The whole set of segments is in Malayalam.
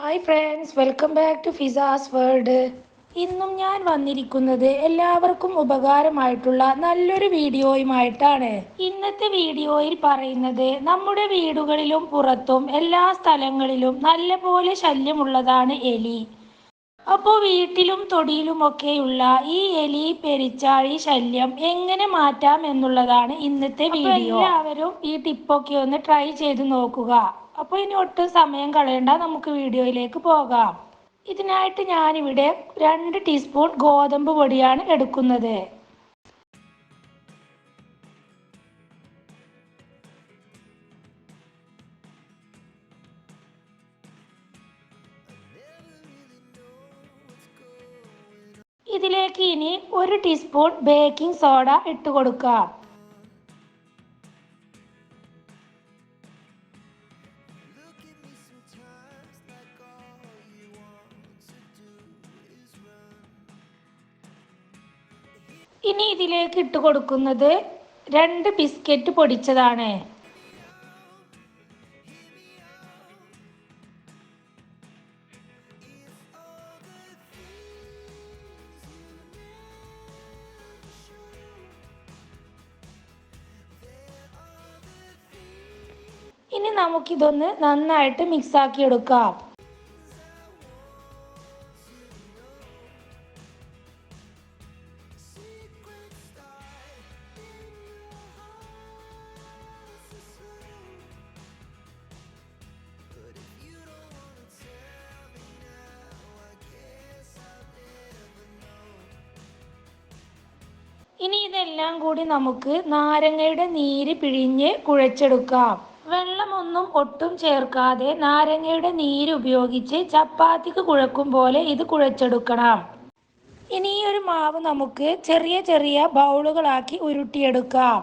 Hi friends welcome back to Fiza's world ഇന്നും ഞാൻ വന്നിരിക്കുന്നത് എല്ലാവർക്കും ഉപകാരമായിട്ടുള്ള നല്ലൊരു വീഡിയോയുമായിട്ടാണ്. ഇന്നത്തെ വീഡിയോയിൽ പറയുന്നത് നമ്മുടെ വീടുകളിലും പുറത്തും എല്ലാ സ്ഥലങ്ങളിലും നല്ലപോലെ ശല്യമുള്ളതാണ് എലി. അപ്പോൾ വീട്ടിലും തൊടിയിലുമൊക്കെയുള്ള ഈ എലി പെരിച്ചാഴി ശല്യം എങ്ങനെ മാറ്റാം എന്നുള്ളതാണ് ഇന്നത്തെ വീഡിയോ. എല്ലാവരും ഈ ടിപ്പൊക്കെ ഒന്ന് ട്രൈ ചെയ്ത് നോക്കുക. അപ്പോൾ ഇനി ഒട്ടും സമയം കളയണ്ട നമുക്ക് വീഡിയോയിലേക്ക് പോകാം. ഇതിനായിട്ട് ഞാനിവിടെ രണ്ട് ടീസ്പൂൺ ഗോതമ്പ് പൊടിയാണ് എടുക്കുന്നത്. ഇതിലേക്ക് ഇനി ഒരു ടീസ്പൂൺ ബേക്കിംഗ് സോഡ ഇട്ട് കൊടുക്കാം. ഇനി ഇതിലേക്ക് ഇട്ട് കൊടുക്കുന്നത് രണ്ട് ബിസ്ക്കറ്റ് പൊടിച്ചതാണ്. ഇനി നമുക്കിതൊന്ന് നന്നായിട്ട് മിക്സ് ആക്കി എടുക്കാം ഇനി ഇതെല്ലാം കൂടി നമുക്ക് നാരങ്ങയുടെ നീര് പിഴിഞ്ഞ് കുഴച്ചെടുക്കാം. വെള്ളമൊന്നും ഒട്ടും ചേർക്കാതെ നാരങ്ങയുടെ നീര് ഉപയോഗിച്ച് ചപ്പാത്തിക്ക് കുഴക്കും പോലെ ഇത് കുഴച്ചെടുക്കണം. ഇനി ഈ ഒരു മാവ് നമുക്ക് ചെറിയ ചെറിയ ബൗളുകളാക്കി ഉരുട്ടിയെടുക്കാം.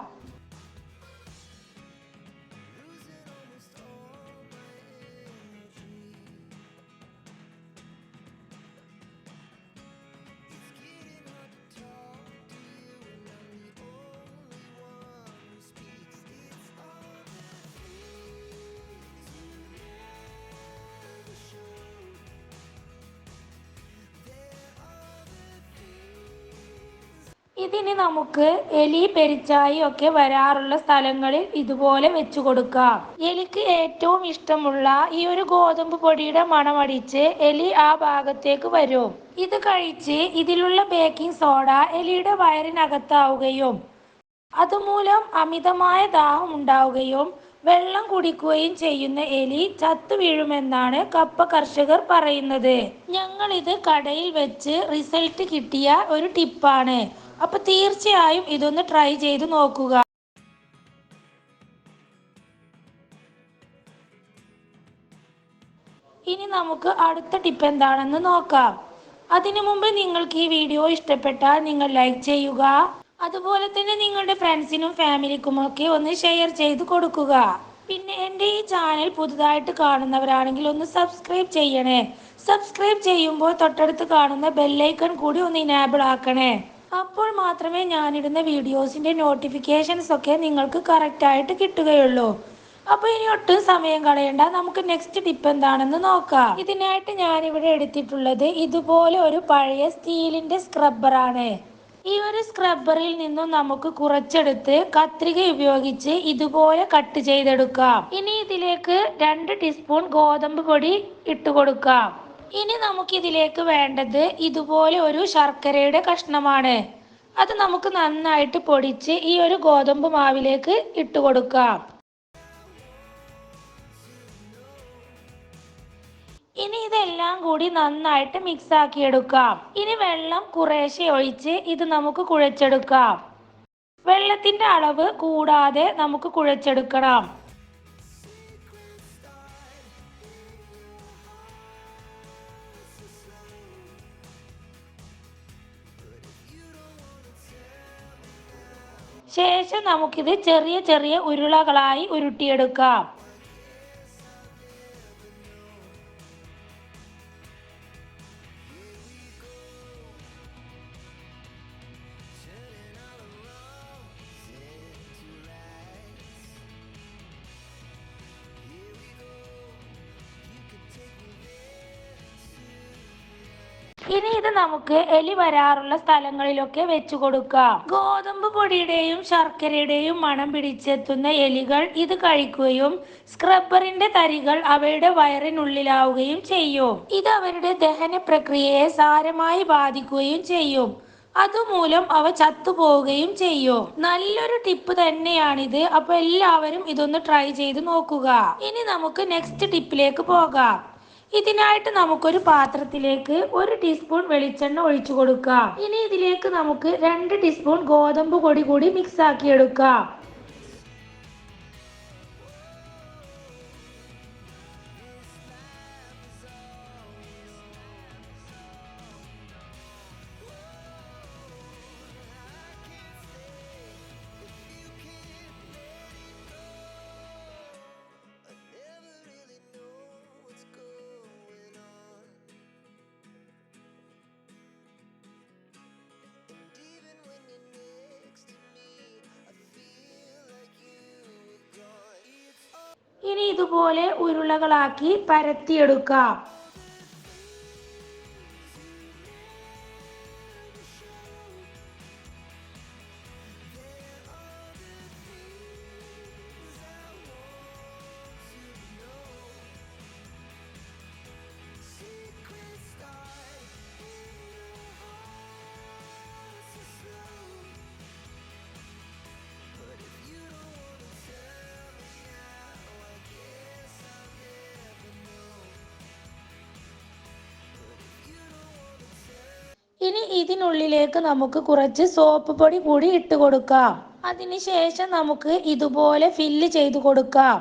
ഇതിന് നമുക്ക് എലി പെരിച്ചായി ഒക്കെ വരാറുള്ള സ്ഥലങ്ങളിൽ ഇതുപോലെ വെച്ചു കൊടുക്കാം. എലിക്ക് ഏറ്റവും ഇഷ്ടമുള്ള ഈ ഒരു ഗോതമ്പ് പൊടിയുടെ മണമടിച്ച് എലി ആ ഭാഗത്തേക്ക് വരും. ഇത് കഴിച്ച് ഇതിലുള്ള ബേക്കിംഗ് സോഡ എലിയുടെ വയറിനകത്താവുകയും അതുമൂലം അമിതമായ ദാഹം ഉണ്ടാവുകയും വെള്ളം കുടിക്കുകയും ചെയ്യുന്ന എലി ചത്തു വീഴുമെന്നാണ് കപ്പ കർഷകർ പറയുന്നത്. ഞങ്ങളിത് കടയിൽ വെച്ച് റിസൾട്ട് കിട്ടിയ ഒരു ടിപ്പാണ്. അപ്പൊ തീർച്ചയായും ഇതൊന്ന് ട്രൈ ചെയ്ത് നോക്കുക. ഇനി നമുക്ക് അടുത്ത ടിപ്പ് എന്താണെന്ന് നോക്കാം. അതിനു മുമ്പ് നിങ്ങൾക്ക് ഈ വീഡിയോ ഇഷ്ടപ്പെട്ടാൽ നിങ്ങൾ ലൈക്ക് ചെയ്യുക. അതുപോലെ തന്നെ നിങ്ങളുടെ ഫ്രണ്ട്സിനും ഫാമിലിക്കും ഒക്കെ ഒന്ന് ഷെയർ ചെയ്ത് കൊടുക്കുക. പിന്നെ എന്റെ ഈ ചാനൽ പുതുതായിട്ട് കാണുന്നവരാണെങ്കിൽ ഒന്ന് സബ്സ്ക്രൈബ് ചെയ്യണേ. സബ്സ്ക്രൈബ് ചെയ്യുമ്പോൾ തൊട്ടടുത്ത് കാണുന്ന ബെല്ലൈക്കൺ കൂടി ഒന്ന് ഇനാബിൾ ആക്കണേ. അപ്പോൾ മാത്രമേ ഞാനിടുന്ന വീഡിയോസിന്റെ നോട്ടിഫിക്കേഷൻസ് ഒക്കെ നിങ്ങൾക്ക് കറക്റ്റായിട്ട് കിട്ടുകയുള്ളൂ. അപ്പോൾ ഇനി ഒട്ടും സമയം കളയണ്ട. നമുക്ക് നെക്സ്റ്റ് ടിപ്പ് എന്താണെന്ന് നോക്കാം. ഇതിനായിട്ട് ഞാനിവിടെ എടുത്തിട്ടുള്ളത് ഇതുപോലെ ഒരു പഴയ സ്റ്റീലിന്റെ സ്ക്രബ്ബറാണ് ഈ ഒരു സ്ക്രബ്ബറിൽ നിന്നും നമുക്ക് കുറച്ചെടുത്ത് കത്രിക ഉപയോഗിച്ച് ഇതുപോലെ കട്ട് ചെയ്തെടുക്കാം. ഇനി ഇതിലേക്ക് രണ്ട് ടീസ്പൂൺ ഗോതമ്പ് പൊടി ഇട്ട് കൊടുക്കാം. ഇനി നമുക്കിതിലേക്ക് വേണ്ടത് ഇതുപോലെ ഒരു ശർക്കരയുടെ കഷ്ണമാണ്. അത് നമുക്ക് നന്നായിട്ട് പൊടിച്ച് ഈ ഒരു ഗോതമ്പ് മാവിലേക്ക് ഇട്ട് കൊടുക്കാം. ഇനി ഇതെല്ലാം കൂടി നന്നായിട്ട് മിക്സ് ആക്കി എടുക്കാം ഇനി വെള്ളം കുറേശ്ശെ ഒഴിച്ച് ഇത് നമുക്ക് കുഴച്ചെടുക്കാം. വെള്ളത്തിന്റെ അളവ് കൂടാതെ നമുക്ക് കുഴച്ചെടുക്കണം. ശേഷം നമുക്കിത് ചെറിയ ചെറിയ ഉരുളകളായി ഉരുട്ടിയെടുക്കാം. ഇനി ഇത് നമുക്ക് എലി വരാറുള്ള സ്ഥലങ്ങളിലൊക്കെ വെച്ചു കൊടുക്കാം. ഗോതമ്പ് പൊടിയുടെയും ശർക്കരയുടെയും മണം പിടിച്ചെത്തുന്ന എലികൾ ഇത് കഴിക്കുകയും സ്ക്രബ്ബറിന്റെ തരികൾ അവയുടെ വയറിനുള്ളിലാവുകയും ചെയ്യും. ഇത് അവരുടെ ദഹന പ്രക്രിയയെ സാരമായി ബാധിക്കുകയും ചെയ്യും. അതുമൂലം അവ ചത്തുപോവുകയും ചെയ്യും. നല്ലൊരു ടിപ്പ് തന്നെയാണിത്. അപ്പൊ എല്ലാവരും ഇതൊന്ന് ട്രൈ ചെയ്ത് നോക്കുക. ഇനി നമുക്ക് നെക്സ്റ്റ് ടിപ്പിലേക്ക് പോകാം. ഇതിനായിട്ട് നമുക്കൊരു പാത്രത്തിലേക്ക് ഒരു ടീസ്പൂൺ വെളിച്ചെണ്ണ ഒഴിച്ചു കൊടുക്കാം. ഇനി ഇതിലേക്ക് നമുക്ക് രണ്ട് ടീസ്പൂൺ ഗോതമ്പ് പൊടി കൂടി മിക്സ് ആക്കി എടുക്കാം ഇനി ഇതുപോലെ ഉരുളകളാക്കി പരത്തിയെടുക്കാം. ഇനി ഇതിനുള്ളിലേക്ക് നമുക്ക് കുറച്ച് സോപ്പ് പൊടി കൂടി ഇട്ട് കൊടുക്കാം. അതിനുശേഷം നമുക്ക് ഇതുപോലെ ഫില്ല് ചെയ്ത് കൊടുക്കാം.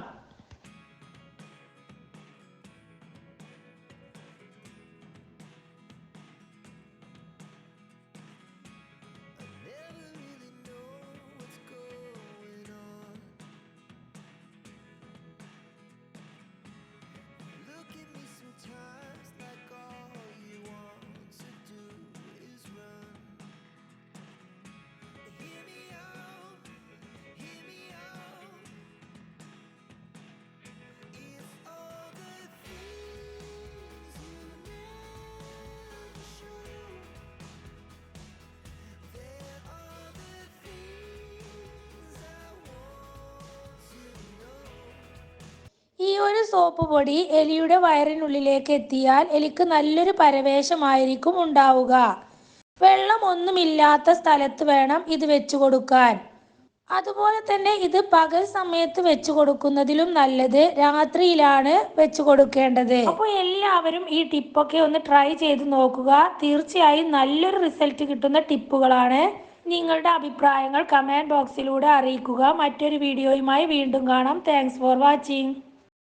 ഈ ഒരു സോപ്പ് പൊടി എലിയുടെ വയറിനുള്ളിലേക്ക് എത്തിയാൽ എലിക്ക് നല്ലൊരു പരവേശമായിരിക്കും ഉണ്ടാവുക. വെള്ളമൊന്നുമില്ലാത്ത സ്ഥലത്ത് വേണം ഇത് വെച്ചു കൊടുക്കാൻ. അതുപോലെ തന്നെ ഇത് പകൽ സമയത്ത് വെച്ചു കൊടുക്കുന്നതിലും നല്ലത് രാത്രിയിലാണ് വെച്ചു കൊടുക്കേണ്ടത്. അപ്പോൾ എല്ലാവരും ഈ ടിപ്പൊക്കെ ഒന്ന് ട്രൈ ചെയ്ത് നോക്കുക. തീർച്ചയായും നല്ലൊരു റിസൾട്ട് കിട്ടുന്ന ടിപ്പുകളാണ്. നിങ്ങളുടെ അഭിപ്രായങ്ങൾ കമന്റ് ബോക്സിലൂടെ അറിയിക്കുക. മറ്റൊരു വീഡിയോയുമായി വീണ്ടും കാണാം. Thanks for watching